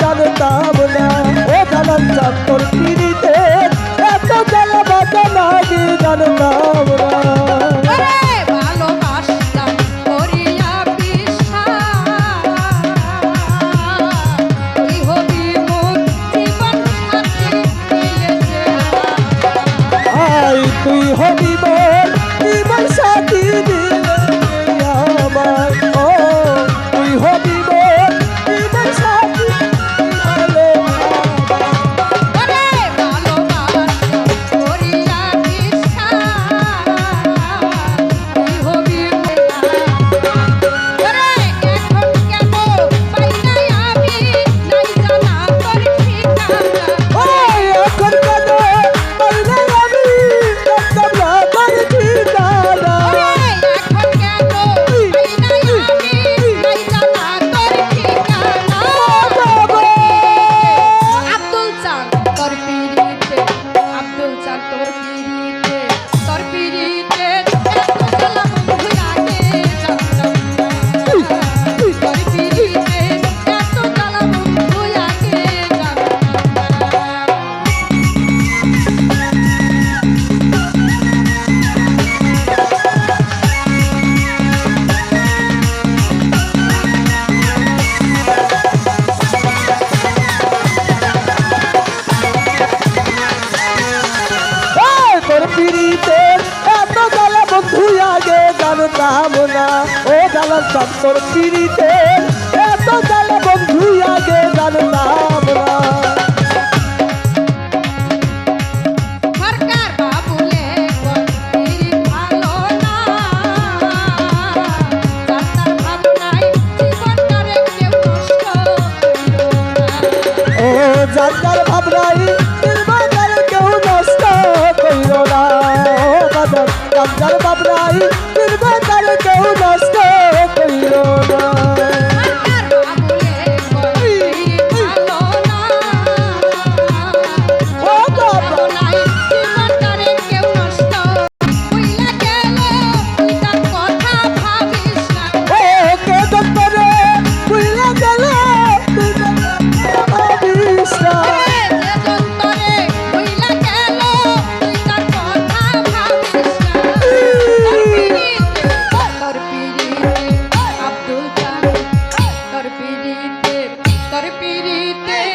জানতাম না ও জানান চাঁদ পিড়িতে এত জানা বাজা না জানতাম জানতাম তোর পিড়িতে এত জ্বালা বন্ধু আগে জানতাম না। কেউ নষ্ট করিল না। যার ভাবনাই তার পিড়িতে